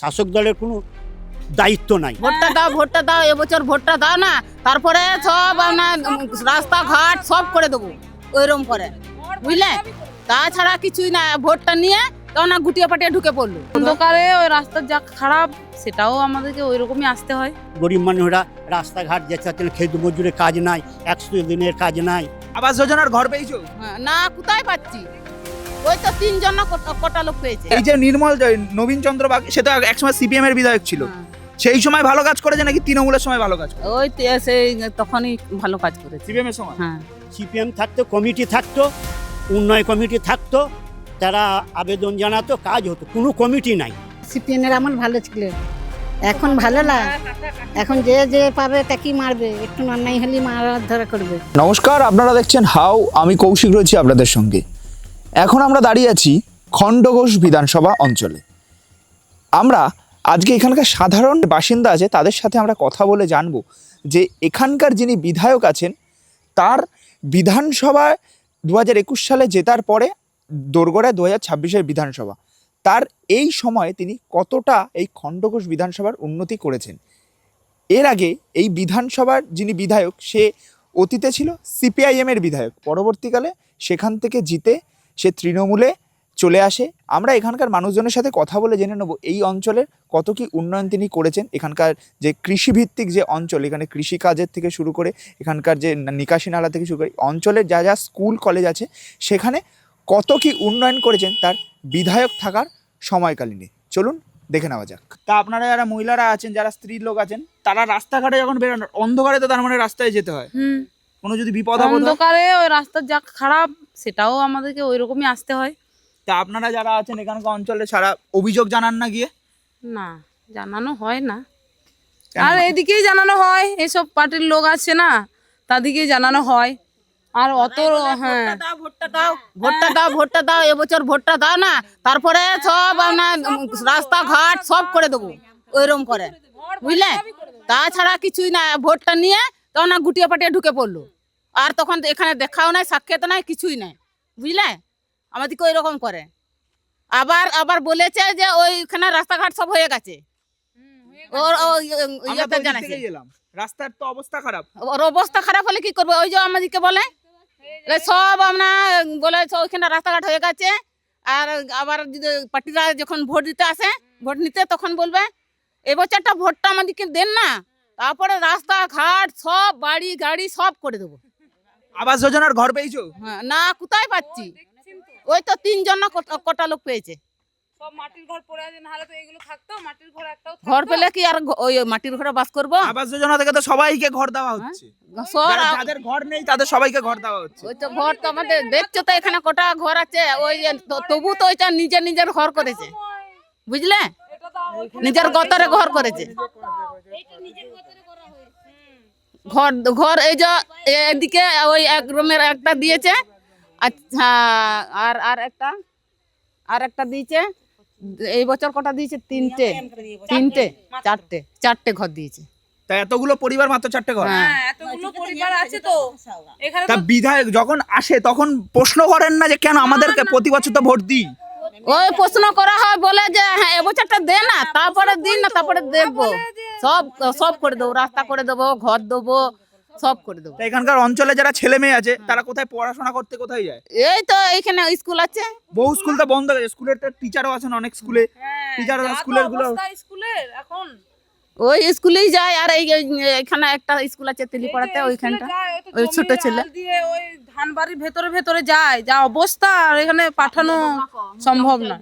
শাসক দলের কোনো দায়িত্ব নাই। ভোটটা দাও ভোটটা দাও এবছর ভোটটা দাও না তারপরে সব আপনার রাস্তাঘাট সব করে দেবো ওইরকম করে বুঝলে? তাছাড়া কিছুই না ভোটটা নিয়ে কেননা গুটিয়ে পাটিয়ে ঢুকে পড়ল। অন্ধকারে ওই রাস্তার যা খারাপ সেটাও আমাদেরকে ওই রকমই আসতে হয়। গরিব মানুষরা রাস্তাঘাট যেতে খেত মজুরে কাজ নাই একশো দিনের কাজ নাই। আবাস যোজনার ঘর পেয়েছ? হ্যাঁ, না কোথায় পাচ্ছি? ওই তো তিনজন কটা- লোক পেয়েছে এই যে নির্মল জয়, নবীন চন্দ্র বাগ সে তো একসময় সিপিএম এর বিধায়ক ছিল। হ্যাঁ। সেই সময় ভালো কাজ করেছে নাকি তৃণমূলের সময় ভালো কাজ করে ওই তে- সেই তখনই ভালো কাজ করেছে। সিপিএম এর সময়? হ্যাঁ। সিপিএম থাকতো কমিটি থাকতো উন্নয়ন কমিটি থাকতো তারা আবেদন জানাতো কাজ হতো কোনো কমিটি নাই। সিপিএনের আমল ভালো ছিল। এখন ভালো না। এখন যে যে পাবে তাকেই মারবে। একটু অন্যায় হলে মারার ধরা করবে। নমস্কার আপনারা দেখছেন হাউ আমি কৌশিক রয়েছি আপনাদের সঙ্গে। এখন আমরা দাঁড়িয়ে আছি খণ্ডঘোষ বিধানসভা অঞ্চলে। আমরা আজকে এখানকার সাধারণ বাসিন্দা আছে, তাদের সাথে আমরা কথা বলে জানব যে এখানকার যিনি বিধায়ক আছেন, তার বিধানসভায় দু হাজার একুশ সালে জেতার পরে দোরগোড়ায় দু হাজার ছাব্বিশের বিধানসভা, তার এই সময়ে তিনি কতটা এই খণ্ডঘোষ বিধানসভার উন্নতি করেছেন? এর আগে এই বিধানসভার যিনি বিধায়ক, সে অতীতে ছিল সিপিআইএমের বিধায়ক। পরবর্তীকালে সেখান থেকে জিতে সে তৃণমূলে চলে আসে। আমরা এখানকার মানুষজনের সাথে কথা বলে জেনে নেব এই অঞ্চলের কত কি উন্নয়ন তিনি করেছেন। এখানকার যে কৃষিভিত্তিক যে অঞ্চল এখানে কৃষিকাজের থেকে শুরু করে এখানকার যে নিকাশি নালা থেকে শুরু করে অঞ্চলের যা যা স্কুল কলেজ আছে সেখানে কত কি উন্নয়ন করেছেন তার বিধায়ক থাকার সময়কালীনে চলুন দেখে নেওয়া যাক। তা আপনারা যারা মহিলারা আছেন যারা স্ত্রী লোক আছেন তারা রাস্তাঘাটে যখন বেরোন অন্ধকারে তো তার মানে রাস্তায় যেতে হয়। কোনো যদি বিপদ আপদ হয়, অন্ধকারে ওই রাস্তার যা খারাপ সেটাও আমাদেরকে ওই রকমই আসতে হয়। তা আপনারা যারা আছেন এখানকার অঞ্চলে সারা অভিযোগ জানান না গিয়ে? না জানানো হয় না। আর এদিকেই জানানো হয় এসব পার্টির লোক আছে না তাদেরকেই জানানো হয়। আর অত হ্যাঁ। ভোটটা দাও ভোটটা দাও ভোটটা দাও ভোটটা দাও এবছর ভোটটা দাও না তারপরে সব আপনার রাস্তাঘাট সব করে দেবো ওইরকম করে বুঝলে? তাছাড়া কিছুই না ভোটটা নিয়ে তখন আর গুটিয়ে পাটিয়ে ঢুকে পড়ল। আর তখন এখানে দেখাও নাই সাক্ষাৎ নাই কিছুই নাই। বুঝলে? আমাদেরকে ওই রকম করে। আবার আবার বলেছে যে ওইখানে রাস্তাঘাট সব হয়ে গেছে। ওর ও ইয়েতে জানাইছে। রাস্তার তো অবস্থা খারাপ। ওর অবস্থা খারাপ হলে কি করব? ওই যে আমাদেরকে বলে সব আমরা বলে সব ওইখানে রাস্তাঘাট হয়ে গেছে। আর আবার পার্টিরা যখন ভোট দিতে আসে ভোট নিতে তখন বলবে এবছরটা ভোটটা আমাদেরকে দেন না। তারপরে রাস্তাঘাট সব বাড়ি গাড়ি সব করে দেবো। আবাস যোজনার ঘর পেয়েছ? হ্যাঁ, না কোথায় পাচ্ছি? ওই তো তিনজন না কটা- কটা লোক পেয়েছে। সব মাটির ঘর পড়ে আছে নাহলে তো এগুলো থাকতো মাটির ঘর একটাও ঘর পেলে কি আর ওই মাটির ঘরে বাস করব? আবাস যোজনা থেকে তো সবাইকে ঘর দেওয়া হচ্ছে। যাদের ঘর নেই তাদের সবাইকে ঘর দেওয়া হচ্ছে। ওই তো ঘর তো আমাদের দেখছ তো এখানে কটা ঘর আছে ওই তো- তবু তো ওইটা নিজের নিজের ঘর করেছে। বুঝলে? নিজের গতরে ঘর করেছে। ঘর ঘর এই যে এদিকে ওই এক রুমের একটা দিয়েছে আচ্ছা আর আর একটা আর একটা দিয়েছে এই বছর কটা দিয়েছে? তিনটে তিনটে চারটে চারটে ঘর দিয়েছে। তা এতগুলো পরিবার মাত্র চারটে ঘর? হ্যাঁ। এতগুলো পরিবার আছে তো। এখানে তা বিধায়ক যখন আসে তখন প্রশ্ন করেন না যে কেন আমাদেরকে প্রতি বছর তো ভোট দিই। ওই প্রশ্ন করা হয় বলে যে হ্যাঁ এবছরটা দে না তারপরে দিন না তারপরে দেখব সব সব করে দেবো রাস্তা করে দেবো ঘর দেবো সব করে দেবো। এখানকার অঞ্চলে যারা ছেলে মেয়ে আছে তারা কোথায় পড়াশোনা করতে কোথায় যায়? এই তো এইখানে স্কুল আছে। বহু স্কুল তো বন্ধ হয়ে স্কুলের তো টিচারও আছেন অনেক স্কুলে। টিচার স্কুলেরগুলো স্কুলের এখন। ওই স্কুলেই যায় আর এখানে একটা স্কুল আছে তেলিপাড়াতে ওইখানটা। ওই ছোট ছেলে। দিয়ে ওই ধান বাড়ির ভেতরে ভেতরে যায় যা অবস্থা আর এখানে পাঠানো সম্ভব না।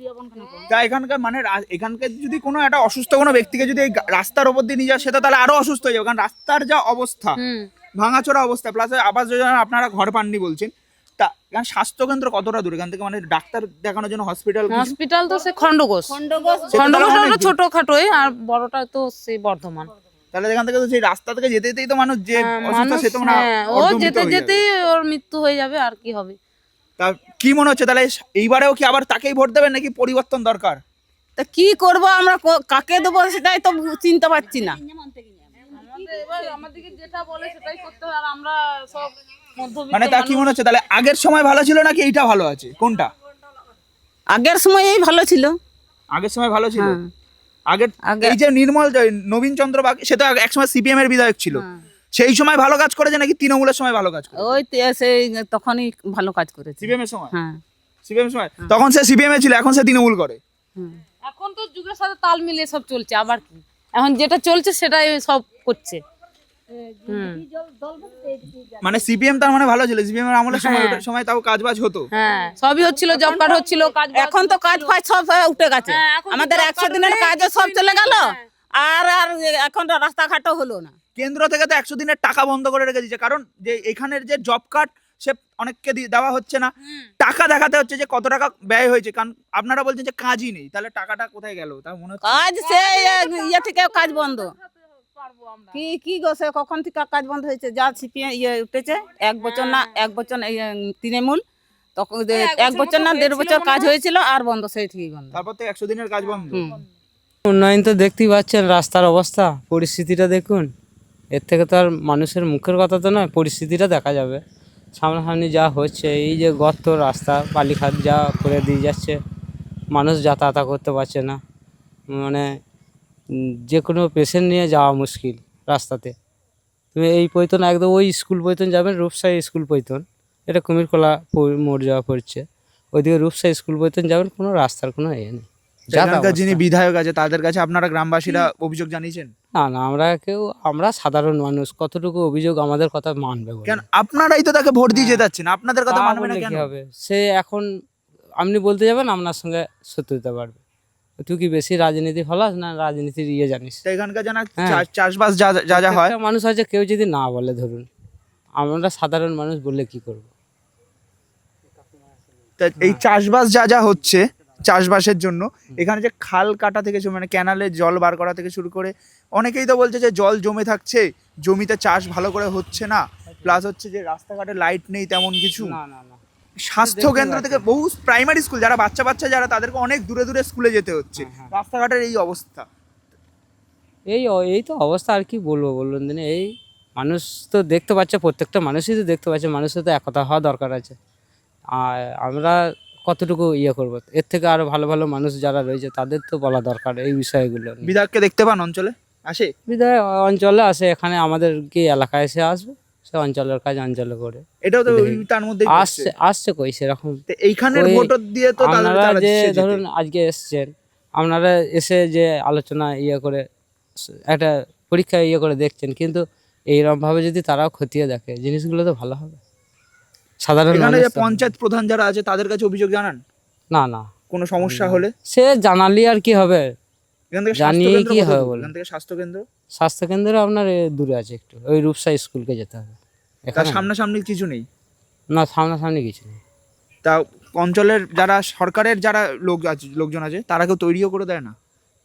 তা এখানকার মানে রা- এখানকার যদি কোনো একটা অসুস্থ কোনো ব্যক্তিকে যদি এই গা- রাস্তার ওপর দিয়ে নিয়ে যায় সেটা তাহলে আরও অসুস্থ হয়ে যাবে। কারণ রাস্তার যা অবস্থা হুম। ভাঙাচোরা অবস্থা প্লাস আবাস যোজনা আপনারা ঘর পাননি বলছেন তা এখানে স্বাস্থ্যকেন্দ্র কতটা দূর? এখান থেকে মানে ডাক্তার দেখানোর জন্য হসপিটাল হসপিটাল তো সে খণ্ডঘোষ খন্ডঘোষ সেটা খণ্ডঘোষ ওটা দূর। ছোট খাটোই আর বড়টা তো সে বর্ধমান। তাহলে এখান থেকে তো সেই রাস্তা থেকে যেতে যেতেই তো মানুষ যে হ্যাঁ, অসুস্থ সে তো মানে হ্যাঁ, ও যেতে যেতেই ওর মৃত্যু হয়ে যাবে আর কি হবে? তা কি মনে হচ্ছে? তাহলে এইবারেও কি আবার তাকেই ভোট দেবেন নাকি পরিবর্তন দরকার? তা কি করব আমরা? কাকে দেবো সেটাই তো চিনতে পারছি না। আমাদেরকে যেটা বলে সেটাই করতে হয় আর আমরা সব মানে তা কি মনে হচ্ছে? তাহলে আগের সময় ভালো ছিল নাকি এইটা ভালো আছে? কোনটা? আগের সময় এই ভালো ছিল। আগের সময় ভালো ছিল? হ্যাঁ। আগে এই যে নির্মল নবীন চন্দ্র বাগ সে তো এক- একসময় সিপিএম এর বিধায়ক ছিল। হ্যাঁ। সেই সময় ভালো কাজ করেছে নাকি তৃণমূলের সময় ভালো কাজ করেছে? ওই সেই তখনই ভালো কাজ করেছে। সিপিএম এর সময়? হ্যাঁ। সিপিএম এর সময়? তখন সে সিপিএম এ ছিল এখন সে তৃণমূল করে। এখন তো যুগের সাথে তাল মিলিয়ে সব চলছে আবার কি? এখন যেটা চলছে সেটাই সব করছে। মানে সিপিএম তার মানে ভালো ছিল। সিপিএম এর আমলের সময় হ্যাঁ। সময় তাও কাজ বাজ হতো। হ্যাঁ সবই হচ্ছিল জব কার্ড হচ্ছিল কাজ এখন তো কাজ ফাজ সব উঠে গেছে। হ্যাঁ, আমাদের একশো দিনের কাজও সব চলে গেল। হ্যাঁ। আর আর এখন রাস্তাঘাটও হলো না। কেন্দ্র থেকে তো একশো দিনের টাকা বন্ধ করে রেখে দিয়েছে। কারণ যে এখানের যে জব কার্ড সে অনেককে দেওয়া হচ্ছে না। টাকা দেখাতে হচ্ছে যে কত টাকা ব্যয় হয়েছে। কারণ আপনারা বলছেন যে কাজই নেই। তাহলে টাকাটা কোথায় গেল? তার মনে হচ্ছে কাজ সে ইয়ে থেকে কাজ বন্ধ। কি কি গো সে কখন থেকে কাজ বন্ধ হয়েছে? যা সিপিএম ইয়ে উঠেছে। এক বছর না এক বছর তৃণমূল। তখন হ্যাঁ, এক বছর না দেড় বছর কাজ হয়েছিল আর বন্ধ সেই থেকেই বন্ধ। তারপর তো একশো দিনের কাজ বন্ধ। উন্নয়ন তো দেখতেই পাচ্ছেন রাস্তার অবস্থা পরিস্থিতিটা দেখুন। এর থেকে তো আর মানুষের মুখের কথা তো নয় পরিস্থিতিটা দেখা যাবে। সামনাসামনি যা হচ্ছে এই যে গর্ত রাস্তা বালিখাত যা করে দিয়ে যাচ্ছে মানুষ যাতায়াত করতে পারছে না। মানে যে কোনো পেশেন্ট নিয়ে যাওয়া মুশকিল রাস্তাতে। তুমি এই পৈতন একদম ওই স্কুল পৈতন যাবেন রূপসাই স্কুল পৈতন। এটা কুমিরকলা মোড় যাওয়া পড়ছে। ওইদিকে রূপসাই স্কুল পৈতন যাবেন কোনো রাস্তার কোনো ইয়ে নেই। যিনি বিধায়ক আছে তাদের কাছে আপনারা গ্রামবাসীরা অভিযোগ জানিয়েছেন? না না আমরা কেউ আমরা সাধারণ মানুষ কতটুকু অভিযোগ আমাদের কথা মানবে? কেন আপনারাই তো তাকে ভোট দিয়ে জেতাচ্ছেন আপনাদের কথা মানবে না কেন কি হবে? সে এখন আপনি বলতে যাবেন আপনার সঙ্গে শত্রুতা বাড়বে। তুই কি বেশি রাজনীতি ফলাস না রাজনীতির ইয়ে জানিস? তো এখানকার জানা হ্যাঁ। চাষবাস যা যা যা হয়। মানুষ আছে কেউ যদি না বলে ধরুন আমরা সাধারণ মানুষ বললে কি করব? এই চাষবাস যা যা হচ্ছে চাষবাসের জন্য এখানে যে খাল কাটা থেকে শুরু মানে ক্যানালে জল বার করা থেকে শুরু করে অনেকেই তো বলছে যে জল জমে থাকছে জমিতে চাষ ভালো করে হচ্ছে না প্লাস হচ্ছে যে রাস্তাঘাটে লাইট নেই তেমন কিছু। না না না। স্বাস্থ্য কেন্দ্র থেকে বহু প্রাইমারি স্কুল যারা বাচ্চা বাচ্চা যারা তাদেরকে অনেক দূরে দূরে স্কুলে যেতে হচ্ছে। হ্যাঁ, রাস্তাঘাটের এই অবস্থা। এই এই তো অবস্থা আর কি বলব বলুন দিনে এই মানুষ তো দেখতে পাচ্ছে প্রত্যেকটা মানুষই তো দেখতে পাচ্ছে মানুষের তো একতা হওয়া দরকার আছে। আর আমরা কতটুকু ইয়ে করব? এর থেকে আরও ভালো ভালো মানুষ যারা রয়েছে তাদের তো বলা দরকার এই বিষয়গুলো বিধায়ককে দেখতে পান অঞ্চলে? আসে? বিধায়ক অঞ্চলে আসে এখানে আমাদের কি এলাকায় এসে আসবে? সে অঞ্চলের কাজ অঞ্চলে করে। এটাও তো তার মধ্যে আসছে আসছে কই সেরকম। এইখানের ওই ভোট দিয়ে তো আপনারা যে ধরুন আজকে এসছেন আপনারা এসে যে আলোচনা ইয়ে করে একটা পরীক্ষা ইয়ে করে দেখছেন কিন্তু এইরকম ভাবে যদি তারাও খতিয়ে দেখে জিনিসগুলো তো ভালো হবে। সাধারণ এখানে যে পঞ্চায়েত প্রধান যারা আছে তাদের কাছে অভিযোগ জানান? না না। কোনো সমস্যা হলে? সে জানালি আর কি হবে? এখান থেকে জানিয়ে কি হবে দূর? বলুন? এখান থেকে স্বাস্থ্য স্বাস্থ্যকেন্দ্র আপনার দূরে আছে একটু। ওই রূপসা স্কুলকে যেতে হবে। তার সামনাসামনি কিছু নেই? না সামনাসামনি কিছু নেই। তা অঞ্চলের যারা সরকারের যারা লোক আছে লোকজন আছে তারা কেউ তৈরিও করে দেয় না?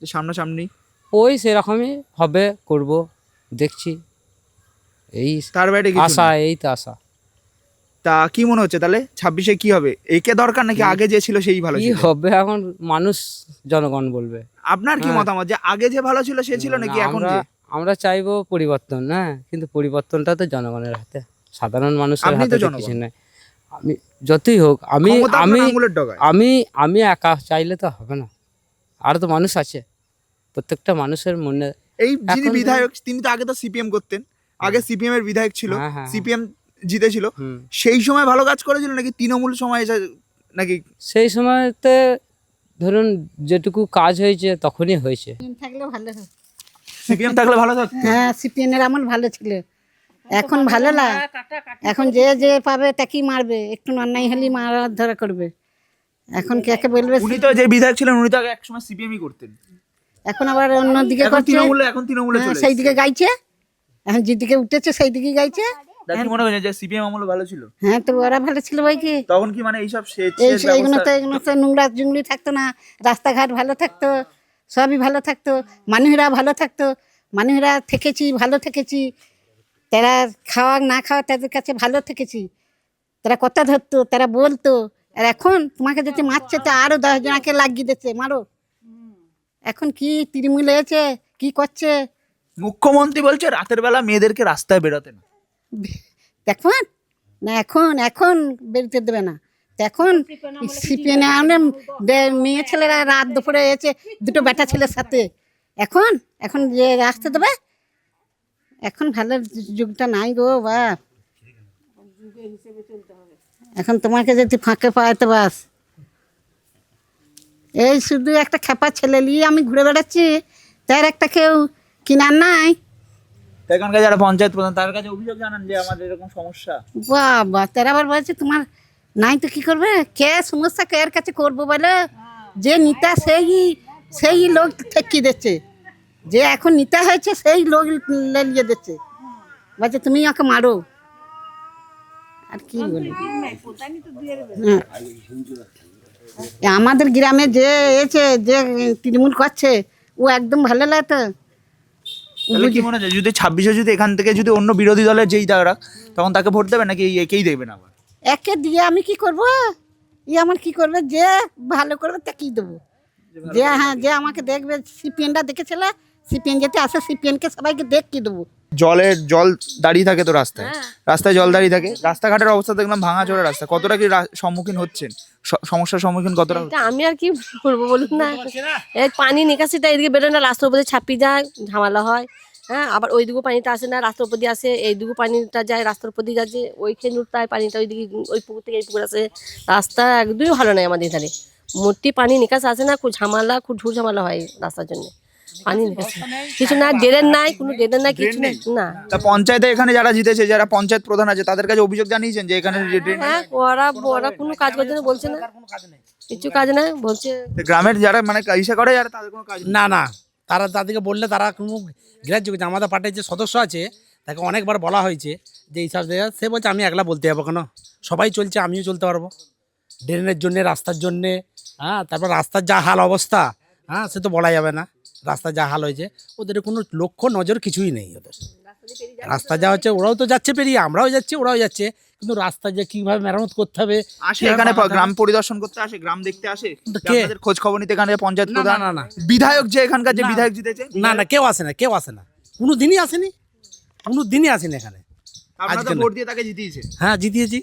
যে সামনাসামনি? ওই সেরকমই হবে করব দেখছি। এই তার বাইরে কিছু আশা এই তো আশা। তা কি মনে হচ্ছে তাহলে? ছাব্বিশে কি হবে? একে দরকার নাকি আগে যে ছিল সেই ভালো কি হবে এখন মানুষ জনগণ বলবে। আপনার কি হ্যাঁ। মতামত যে আগে যে ভালো ছিল সে ছিল নাকি এখন আমরা যে? আমরা চাইব পরিবর্তন হ্যাঁ কিন্তু পরিবর্তনটা তো জনগণের হাতে। সাধারণ মানুষের হাতে তো কিছু নাই। আমি যতই হোক আমি আমি আমি আমি একা চাইলে তো হবে না। আর তো মানুষ আছে। প্রত্যেকটা মানুষের মনে এই যিনি বিধায়ক তিনি তো আগে তো সিপিএম করতেন। আগে সিপিএম এর বিধায়ক ছিল। হ্যাঁ, হ্যাঁ, সিপিএম জিতেছিল। সেই সময় ভালো কাজ করেছিল নাকি তৃণমূল সময় এসে নাকি সেই সময়তে ধরুন যেটুকু কাজ হয়েছে তখনই হয়েছে। থাকলে ভালো হয় সিপিএম থাকলে ভালো থাকতো? হ্যাঁ সিপিএনের আমল ভালো ছিল। এখন ভালো না। এখন যে যে পাবে তাকেই মারবে। একটু অন্যায় হলেই মারা ধরা করবে। এখন কে বলবে? উনি তো যে বিধায়ক ছিলেন উনি তো আগে একসময় সিপিএমই করতেন। এখন আবার অন্য দিকে এখন করছে। তৃণমূলে এখন তৃণমূলে হ্যাঁ, চলে সেই দিকে গাইছে। এখন যেদিকে উঠেছে সেই দিকে গাইছে। কি মনে হয়েছে যে সিপিএম আমলে ভালো ছিল? হ্যাঁ তো ওরা ভালো ছিল ভাই কি? তখন কি মানে এইসব সেচ এইগুলো তো এগুলো তো নোংরা জুংলি থাকতো না। রাস্তাঘাট ভালো থাকতো সবই ভালো থাকতো। মানুষরা ভালো থাকতো মানুষরা থেকেছি ভালো থেকেছি। তারা খাওয়া না খাওয়া তাদের কাছে ভালো থেকেছি। তারা কথা ধরতো তারা বলতো। আর এখন তোমাকে যদি মারছে তো আরও দশ জনাকে লাগিয়ে দিচ্ছে মারো। এখন কি তৃণমূল হয়েছে কি করছে? মুখ্যমন্ত্রী বলছে রাতের বেলা মেয়েদেরকে রাস্তায় বেরোতে না। এখন না, এখন এখন বেরোতে দেবে না। এখন সিপিএনে মেয়ে ছেলেরা রাত দুপুরে এসে দুটো বেটা ছেলের সাথে। এখন এখন যে আসতে দেবে, এখন ভালো যুগটা নাই গো বাপ। এখন তোমাকে যদি ফাঁকে পাইতে বাস। এই শুধু একটা খেপা ছেলে নিয়ে আমি ঘুরে বেড়াচ্ছি, তার একটা কেউ কিনার নাই। এখানকার যারা পঞ্চায়েত প্রধান, তার কাছে অভিযোগ জানান যে আমাদের এরকম সমস্যা। বাবা, তারা আবার বলছে, তোমার নাই তো কি করবে? কে সমস্যা? কে কাছে করব বলে? যে নিতা সেই সেই লোক ঠেকিয়ে দিচ্ছে। যে এখন নিতা হয়েছে, সেই লোক লেলিয়ে দিচ্ছে। বলছে, তুমি ওকে মারো। আর কি বলি হ্যাঁ। আমাদের গ্রামে যে এসে, যে তৃণমূল করছে, ও একদম ভালো লাগে তো তাহলে কি মনে হচ্ছে যদি ছাব্বিশে যদি এখান থেকে যদি অন্য বিরোধী দলের যেই তারা তখন তাকে ভোট দেবে নাকি একেই দেবেন আবার? একে দিয়ে আমি কি করব? ই আমার কি করবে? যে ভালো করবে তাকেই দেবো। যে হ্যাঁ যে আমাকে দেখবে সিপিএনটা দেখেছিল? সিপিএন যেতে আসে সিপিএনকে সবাইকে দেখিয়ে দেবো। জলের জল দাঁড়িয়ে থাকে তো রাস্তায়। রাস্তায় জল দাঁড়িয়ে থাকে। রাস্তাঘাটের অবস্থা দেখলাম ভাঙা চোরা রাস্তা। কতটা কি রা- সম্মুখীন হচ্ছেন? সমস্যার সম্মুখীন কতটা? আমি আর কি করব বলুন না। এই পানি নিকাশিটা এদিকে বেরোয় না রাস্তার উপরে ছাপি যায় ঝামেলা হয়। হ্যাঁ আবার ওই ওইদিকেও পানিটা আসে না রাস্তার উপর দিয়ে আসে এইদিকেও পানিটা যায় রাস্তার উপর দিয়ে যাচ্ছে ওইখানে উঠতে পানিটা ওইদিকে ওই পুকুর থেকে এই পুকুর আসে। রাস্তা একদমই ভালো নয় আমাদের এখানে। মূর্তি পানি নিকাশ আসে না খুব ঝামেলা খুব ঝুর ঝামেলা হয় রাস্তার জন্য। পানি কিছু না ড্রেন নাই কোনো ড্রেন নাই কিছু নাই। না। তা পঞ্চায়েতে এখানে যারা জিতেছে যারা পঞ্চায়েত প্রধান আছে তাদের কাছে অভিযোগ জানিয়েছেন যে এখানে ড্রেন হ্যাঁ ওরা ওরা কোনো কাজ করছে না বলছে না। কিছু কাজ নাই বলছে গ্রামের যারা মানে ইসে করে যারা তাদের কোনো কাজ না না তারা তাদেরকে বললে তারা কোনো গ্রাহ্য করছে আমাদের পার্টির যে সদস্য আছে তাকে অনেকবার বলা হয়েছে যে এইসব জায়গা সে বলছে আমি একলা বলতে যাব কেন? সবাই চলছে আমিও চলতে পারব। ড্রেনের জন্যে রাস্তার জন্যে হ্যাঁ তারপর রাস্তার যা হাল অবস্থা হ্যাঁ সে তো বলা যাবে না। রাস্তার যা হাল হয়েছে ওদের কোনো লক্ষ্য নজর কিছুই নেই ওদের। রাস্তা যা হচ্ছে ওরাও তো যাচ্ছে। পেরিয়ে আমরাও যাচ্ছি ওরাও যাচ্ছে কিন্তু রাস্তা যে কীভাবে মেরামত করতে হবে আসে এখানে গ্রাম পরিদর্শন করতে আসে গ্রাম দেখতে আসে। কে? আপনাদের খোঁজ খবর নিতে এখানে পঞ্চায়েত প্রধান না, না। বিধায়ক যে এখানকার যে বিধায়ক জিতেছে না না কেউ আসে না কেউ আসে না। কোনো দিনই আসেনি কোনো দিনই আসেনি এখানে। আপনারা তো আজকে না। ভোট দিয়ে তাকে জিতিয়েছে। হ্যাঁ জিতিয়েছি।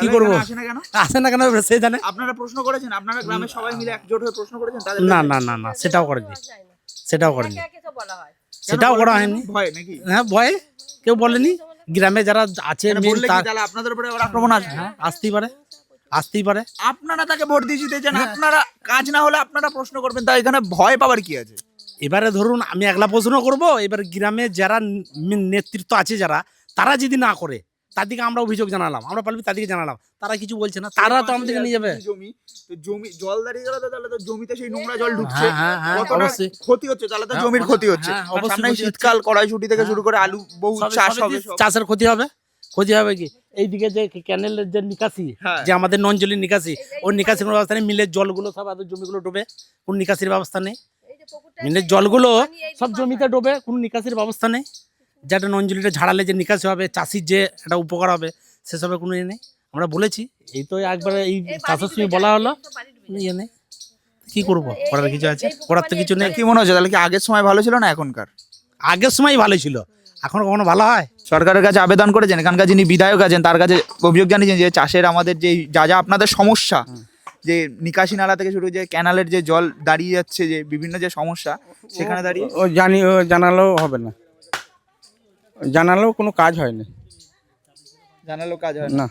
কি করব? আসে না কেন? আসে না কেন সে জানে। আপনারা প্রশ্ন করেছেন আপনারা গ্রামের সবাই মিলে একজোট হয়ে প্রশ্ন করেছেন না না না না সেটাও করেনি সেটাও করেনি। সেটাও করা হয়নি? ভয় নাকি? হ্যাঁ ভয়ে। কেউ বলেনি? গ্রামে যারা আছে আপনাদের উপরে আক্রমণ আসবে? হ্যাঁ আসতেই পারে। আসতেই পারে। আপনারা তাকে ভোট দিয়ে জিতেছেন আপনারা কাজ না হলে আপনারা প্রশ্ন করবেন তা এখানে ভয় পাবার কি আছে? এবারে ধরুন আমি একলা প্রশ্ন করব এবার গ্রামে যারা নেতৃত্ব আছে যারা তারা যদি না করে তাদেরকে আমরা অভিযোগ জানালাম আমরা পারবি তাদেরকে জানালাম। তারা কিছু বলছে না তারা তো আমাদেরকে নিয়ে যাবে। জমি? তো জমি জল দাঁড়িয়ে গেলে তাহলে তো জমিতে সেই নোংরা জল ঢুকছে। হ্যাঁ, হ্যাঁ, হ্যাঁ, অবশ্যই। ক্ষতি হচ্ছে তাহলে তো হ্যাঁ, জমির ক্ষতি হচ্ছে। হ্যাঁ, অবশ্যই শীতকাল কড়াইশুটি থেকে শুরু করে আলু বহু চাষ হবে চাষের ক্ষতি হবে? ক্ষতি হবে কি? এইদিকে যে ক্যানেলের যে নিকাশি হ্যাঁ। যে আমাদের নঞ্জলির নিকাশি ওর নিকাশি কোনো ব্যবস্থা নেই মিলের জলগুলো সব আমাদের জমিগুলো ডোবে কোনো নিকাশির ব্যবস্থা নেই? মিলের জলগুলো সব জমিতে ডোবে কোনো নিকাশির ব্যবস্থা নেই? যেটা নঞ্জলিটা ঝাড়ালে যে নিকাশি হবে চাষির যে একটা উপকার হবে সেসবের কোনো ইয়ে নেই। আমরা বলেছি এই তো একবারে এই চাষের সময় বলা হলো ইয়ে নেই। কি করব? করার কিছু আছে? করার তো কিছু নেই। কি মনে হচ্ছে? তাহলে কি আগের সময় ভালো ছিল না এখনকার? আগের সময় ভালো ছিল। এখন কখনো ভালো হয়? সরকারের কাছে আবেদন করেছেন এখানকার যিনি বিধায়ক আছেন তার কাছে অভিযোগ জানিয়েছেন যে চাষের আমাদের যে যা যা আপনাদের সমস্যা যে নিকাশি নালা থেকে শুরু যে ক্যানালের যে জল দাঁড়িয়ে যাচ্ছে যে বিভিন্ন যে সমস্যা সেখানে দাঁড়িয়ে ও জানি ও জানালেও হবে না। জানালেও কোনো কাজ হয়নি। জানালো কাজ হয় না।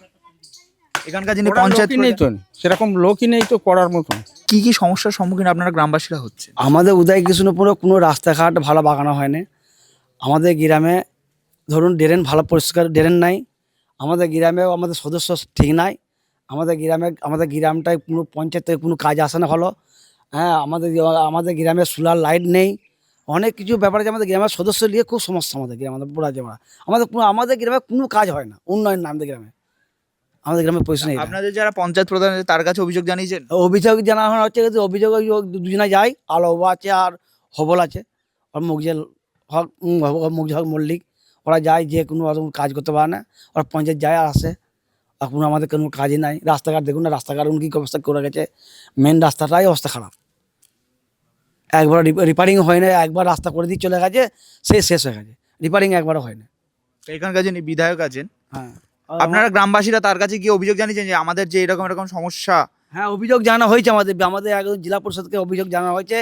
এখানকার যিনি পঞ্চায়েত নেই তো। সেরকম লোকই নেই তো করার মতন। কি কি সমস্যার সম্মুখীন আপনারা গ্রামবাসীরা হচ্ছে? আমাদের উদয় কৃষ্ণপুরে কোনো রাস্তাঘাট ভালো বাগানো হয়নি। আমাদের গ্রামে ধরুন ড্রেন ভালো পরিষ্কার ড্রেন নাই। আমাদের গ্রামেও আমাদের সদস্য ঠিক নাই। আমাদের গ্রামে আমাদের গ্রামটায় কোনো পঞ্চায়েতে কোনো কাজ আসে না ভালো। হ্যাঁ আমাদের আমাদের গ্রামে সোলার লাইট নেই। অনেক কিছু ব্যাপারে যে আমাদের গ্রামের সদস্য নিয়ে খুব সমস্যা আমাদের গ্রামে আমাদের পুরা জমা আমাদের আমাদের গ্রামে কোনো কাজ হয় না উন্নয়ন না আমাদের গ্রামে। আমাদের গ্রামে পয়সা নেই আপনাদের যারা পঞ্চায়েত প্রধান আছে তার কাছে অভিযোগ জানিয়েছেন? অভিযোগ জানানো হচ্ছে যে অভিযোগ দুজনে যায় আলো আছে আর হবল আছে। আর মুগজেল হক উম, হক- মল্লিক ওরা যায় যে কোনো কাজ করতে পারে না ওরা পঞ্চায়েত যায় আর আসে। আর কোনো আমাদের কোনো কাজই নাই রাস্তাঘাট দেখুন না রাস্তাঘাট উনি কী অবস্থা করে গেছে মেন রাস্তাটাই অবস্থা খারাপ। একবার রিপেয়ারিং হয় না একবার রাস্তা করে দিয়ে চলে গেছে সে শেষ হয়ে গেছে। রিপেয়ারিং একবারও হয় না। এখানকার যিনি বিধায়ক আছেন হ্যাঁ। আপনারা গ্রামবাসীরা তার কাছে গিয়ে অভিযোগ জানিয়েছেন যে আমাদের যে এরকম এরকম সমস্যা? হ্যাঁ অভিযোগ জানা হয়েছে আমাদের আমাদের একজন জেলা পরিষদকে অভিযোগ জানা হয়েছে।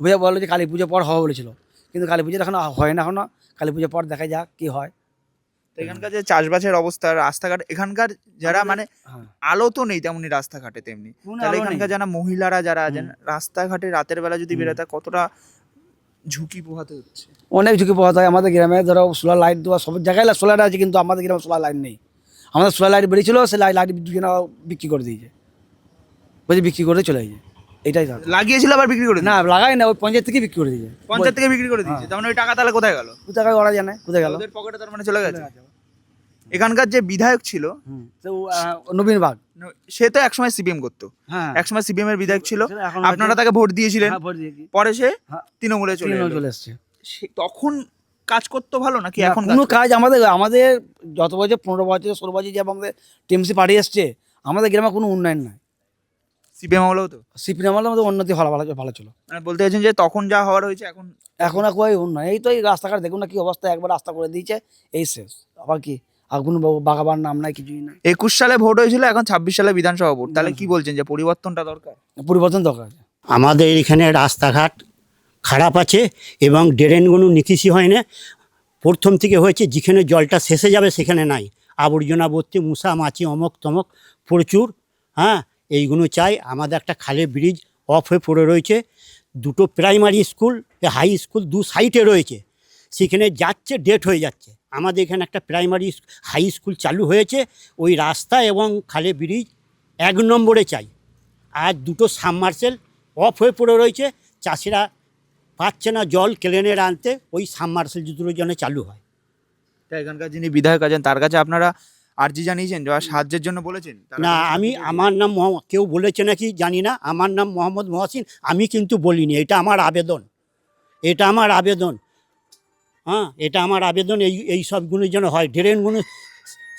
অভিযোগ বলল যে কালী পুজো পর হওয়া বলেছিল। কিন্তু কালী পুজোর এখন হয় না এখনও। কালী পুজোর পর দেখা যাক কি হয়। তো এখানকার যে চাষবাসের অবস্থা রাস্তাঘাট এখানকার যারা মানে হ্যাঁ। আলো তো নেই তেমনি রাস্তাঘাটে তেমনি। তাহলে এখানকার যারা মহিলারা যারা আছেন রাস্তাঘাটে রাতের বেলা যদি। বেরোতে কতটা ঝুঁকি পোহাতে হচ্ছে? অনেক ঝুঁকি পোহাতে হয় আমাদের গ্রামে ধরো সোলার লাইট দেওয়া সব জায়গায় সোলার আছে কিন্তু আমাদের গ্রামে সোলার লাইট নেই। আমাদের সোলার লাইট বেরিয়েছিল সে লাইট লাইট বিক্রি করে দিয়েছে। বলছে বিক্রি করে চলে গেছে। এটাই স্যার লাগিয়েছিল আবার বিক্রি করে না লাগাই না ওই পঞ্চায়েত থেকে বিক্রি করে দিয়েছে। পঞ্চায়েত থেকে বিক্রি করে দিয়েছে। তার মানে ওই টাকা তাহলে কোথায় গেল? কোথায় ওরা জানে কোথায় গেল। ওদের পকেটে তার মানে চলে গেছে। এখানকার যে বিধায়ক ছিল নবীন বাগ। সে তো একসময় সিপিএম করতো। হ্যাঁ। একসময় সিপিএম এর বিধায়ক ছিল। আপনারা তাকে ভোট দিয়েছিলেন। হ্যাঁ। পরে সে হ্যাঁ। তৃণমূলে চলে চলে এসছে। তখন কাজ করতো ভালো নাকি এখন কোনো কাজ আমাদের আমাদের যত বছর পনেরো বছর ষোলো বছর যে আমাদের টিএমসি পার্টি এসছে আমাদের গ্রামে কোনো উন্নয়ন নাই। সিপিএম তো? সিপিএম আমলে আমাদের উন্নতি ভালো ভালো ভালো ছিল মানে বলতে চাইছেন যে তখন যা হওয়ার হয়েছে এখন এখন আর কই উন্নয়ন এই তো এই রাস্তাঘাট দেখুন না কি অবস্থা একবার রাস্তা করে দিয়েছে এই শেষ। আবার কি? আর কোনো বাগাবার নাম নাই কিছুই একুশ সালে ভোট হয়েছিল এখন ছাব্বিশ সালে বিধানসভা ভোট। তাহলে কি বলছেন যে পরিবর্তনটা দরকার? পরিবর্তন দরকার আমাদের এখানে রাস্তাঘাট খারাপ আছে এবং ড্রেনগুলো নিকিশি হয় না। প্রথম থেকে হয়েছে যেখানে জলটা শেষে যাবে সেখানে নাই। আবর্জনা ভর্তি মশা মাছি অমক তমক প্রচুর হ্যাঁ? এইগুলো চাই। আমাদের একটা খালে ব্রিজ অফ হয়ে পড়ে রয়েছে। দুটো প্রাইমারি স্কুল হাই স্কুল দু সাইডে রয়েছে। সেখানে যাচ্ছে ডেট হয়ে যাচ্ছে। আমাদের এখানে একটা প্রাইমারি হাই স্কুল চালু হয়েছে। ওই রাস্তা এবং খালে ব্রিজ এক নম্বরে চাই। আর দুটো সাবমার্সেল অফ হয়ে পড়ে রয়েছে। চাষিরা পাচ্ছে না জল ক্লেনের আনতে। ওই সাবমার্সেল দুটোর জন্য চালু হয়। তা এখানকার যিনি বিধায়ক আছেন, তার কাছে আপনারা আর্জি জানিয়েছেন বা সাহায্যের জন্য বলেছেন? না আমি আমার নাম কেউ বলেছে নাকি জানি না আমার নাম মোহাম্মদ মহাসিন আমি কিন্তু বলিনি এটা আমার আবেদন এটা আমার আবেদন হ্যাঁ এটা আমার আবেদন এই এই সবগুলোর জন্য হয়। ড্রেনগুলো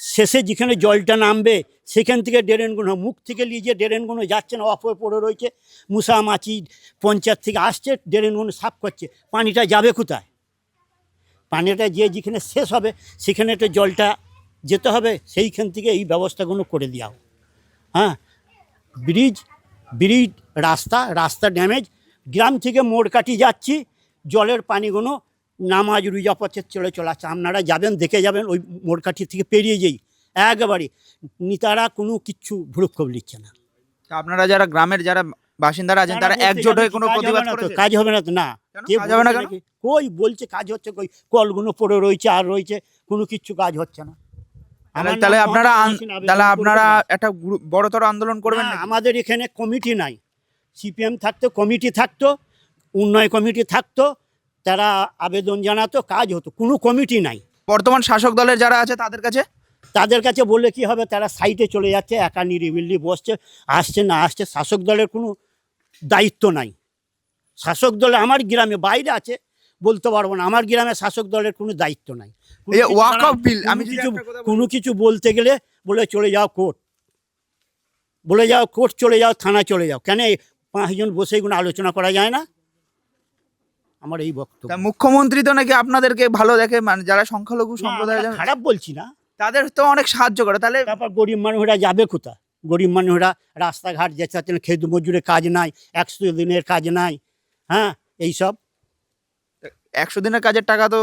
শেষে যেখানে জলটা নামবে সেখান থেকে ড্রেনগুলো মুখ থেকে নিয়ে যে ড্রেনগুলো যাচ্ছে না অফ হয়ে পড়ে রয়েছে মুসা মাছি পঞ্চায়েত থেকে আসছে ড্রেনগুলো সাফ করছে পানিটা যাবে কোথায়? পানিটা যে যেখানে শেষ হবে সেখানে তো জলটা যেতে হবে সেইখান থেকে এই ব্যবস্থাগুলো করে দেওয়া হ্যাঁ? ব্রিজ ব্রিজ রাস্তা রাস্তা ড্যামেজ গ্রাম থেকে মোড় কাটি যাচ্ছি জলের পানিগুলো নামাজ রুজা পথে চলে চলে আসছে আপনারা যাবেন দেখে যাবেন ওই মোড়কাঠি থেকে পেরিয়ে যাই। একেবারে নিতারা কোনো কিচ্ছু ভ্রুক্ষোভ নিচ্ছে না। আপনারা যারা গ্রামের যারা বাসিন্দারা আছেন তারা একজোট হয়ে কোনো কাজ হবে প্রতিবাদ না কাজ হবে না তো না? কই বলছে কাজ হচ্ছে কই কলগুলো পড়ে রয়েছে আর রয়েছে কোনো কিচ্ছু কাজ হচ্ছে না। তাহলে তাহলে আপনারা তাহলে আপনারা একটা বড়তর আন্দোলন করবেন না, আমাদের এখানে কমিটি নাই। সিপিএম থাকতো কমিটি থাকতো উন্নয়ন কমিটি থাকতো তারা আবেদন জানাতো কাজ হতো কোনো কমিটি নাই। বর্তমান শাসক দলের যারা আছে তাদের কাছে? তাদের কাছে বললে কি হবে তারা সাইডে চলে যাচ্ছে একা নিরিবিলি বসছে আসছে না আসছে শাসক দলের কোনো দায়িত্ব নাই। শাসক দলে আমার গ্রামে বাইরে আছে বলতে পারব না। আমার গ্রামে শাসক দলের কোনো দায়িত্ব নাই। কোনো বিল, আমি কিছু কথা কোনো কিছু বলতে গেলে বলে চলে যাও কোর্ট। বলে যাও কোর্ট চলে যাও থানা চলে যাও। কেন পাঁচজন বসে এগুলো আলোচনা করা যায় না? আমার এই বক্তব্য। মুখ্যমন্ত্রী তো নাকি আপনাদেরকে ভালো দেখে মানে যারা সংখ্যালঘু সম্প্রদায় খারাপ বলছি না। তাদের তো অনেক সাহায্য করে। তাহলে তারপর গরিব মানুষরা যাবে কোথায়? গরিব মানুষরা রাস্তাঘাট যে চাচ্ছেন খেত মজুরে কাজ নাই একশো দিনের কাজ নাই হ্যাঁ এইসব। একশো দিনের কাজের টাকা তো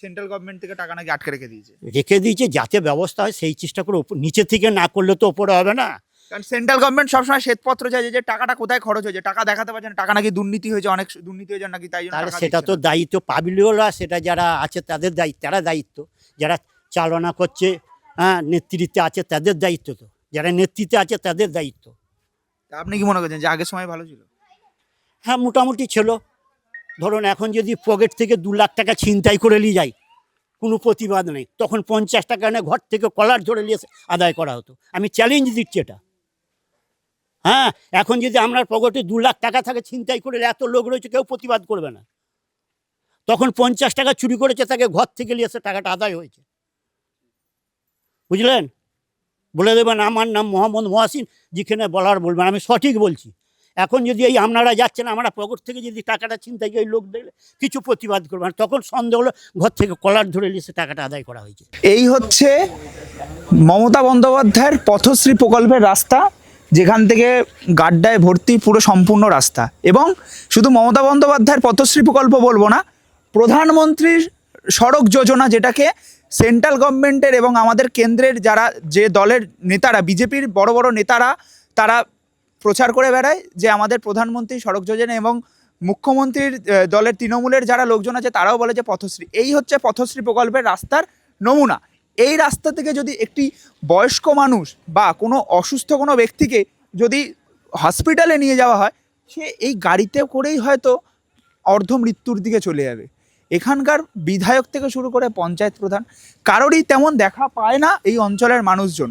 সেন্ট্রাল গভর্নমেন্ট থেকে টাকা নাকি আটকে রেখে দিয়েছে। রেখে দিয়েছে যাতে ব্যবস্থা হয় সেই চেষ্টা করে নিচে থেকে না করলে তো ওপরে হবে না। কারণ সেন্ট্রাল গভর্নমেন্ট সবসময় শ্বেতপত্র চাইছে যে টাকাটা কোথায় খরচ হয়েছে টাকা দেখাতে পারছে না টাকা নাকি দুর্নীতি হয়েছে অনেক দুর্নীতি হয়েছে নাকি তাই জন্য সেটা তো। দায়িত্ব পাবলিকরা সেটা যারা আছে তাদের দায়িত্ব তারা দায়িত্ব। যারা চালনা করছে হ্যাঁ নেতৃত্বে আছে তাদের দায়িত্ব তো। যারা নেতৃত্বে আছে তাদের দায়িত্ব। তা আপনি কি মনে করছেন যে আগের সময় ভালো ছিল? হ্যাঁ মোটামুটি ছিল। ধরুন এখন যদি পকেট থেকে দু লাখ টাকা ছিনতাই করে নিয়ে যায়, কোনো প্রতিবাদ নেই, তখন পঞ্চাশ টাকা নিয়ে ঘর থেকে কলার ধরে নিয়ে আদায় করা হতো। আমি চ্যালেঞ্জ দিচ্ছি এটা। হ্যাঁ এখন যদি আপনার পকেটে দু লাখ টাকা থাকে ছিনতাই করে, এত লোক রয়েছে, কেউ প্রতিবাদ করবে না। তখন পঞ্চাশ টাকা চুরি করেছে, তাকে ঘর থেকে নিয়ে এসে টাকাটা আদায় হয়েছে। বুঝলেন? বলে দেবেন, আমার নাম মোহাম্মদ মহাসিন, যেখানে বলার বলবেন, আমি সঠিক বলছি। এখন যদি এই আপনারা যাচ্ছেন, আমরা পকেট থেকে যদি টাকাটা চিন্তা এই লোক দেখলে কিছু প্রতিবাদ করবেন তখন সন্দেহ হলো ঘর থেকে কলার ধরে নিয়ে টাকাটা আদায় করা হয়েছে। এই হচ্ছে মমতা বন্দ্যোপাধ্যায়ের পথশ্রী প্রকল্পের রাস্তা, যেখান থেকে গাড্ডায় ভর্তি পুরো সম্পূর্ণ রাস্তা। এবং শুধু মমতা বন্দ্যোপাধ্যায়ের পথশ্রী প্রকল্প বলব না, প্রধানমন্ত্রীর সড়ক যোজনা যেটাকে সেন্ট্রাল গভর্নমেন্টের এবং আমাদের কেন্দ্রের যারা যে দলের নেতারা, বিজেপির বড় বড় নেতারা, তারা প্রচার করে বেড়ায় যে আমাদের প্রধানমন্ত্রী সড়ক যোজনা এবং মুখ্যমন্ত্রীর দলের তৃণমূলের যারা লোকজন আছে তারাও বলে যে পথশ্রী। এই হচ্ছে পথশ্রী প্রকল্পের রাস্তার নমুনা। এই রাস্তা থেকে যদি একটি বয়স্ক মানুষ বা কোনো অসুস্থ কোনো ব্যক্তিকে যদি হসপিটালে নিয়ে যাওয়া হয়, সে এই গাড়িতে করেই হয়তো অর্ধ মৃত্যুর দিকে চলে যাবে। এখানকার বিধায়ক থেকে শুরু করে পঞ্চায়েত প্রধান, কারোরই তেমন দেখা পায় না এই অঞ্চলের মানুষজন।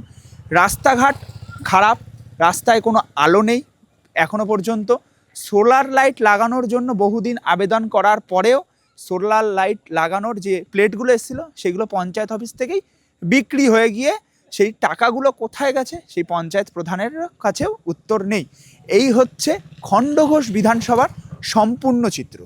রাস্তাঘাট খারাপ রাস্তায় কোনো আলো নেই এখনও পর্যন্ত। সোলার লাইট লাগানোর জন্য বহুদিন আবেদন করার পরেও সোলার লাইট লাগানোর যে প্লেটগুলো এসেছিল, সেগুলো পঞ্চায়েত অফিস থেকেই বিক্রি হয়ে গিয়ে সেই টাকাগুলো কোথায় গেছে, সেই পঞ্চায়েত প্রধানের কাছেও উত্তর নেই। এই হচ্ছে খণ্ডঘোষ বিধানসভার সম্পূর্ণ চিত্র।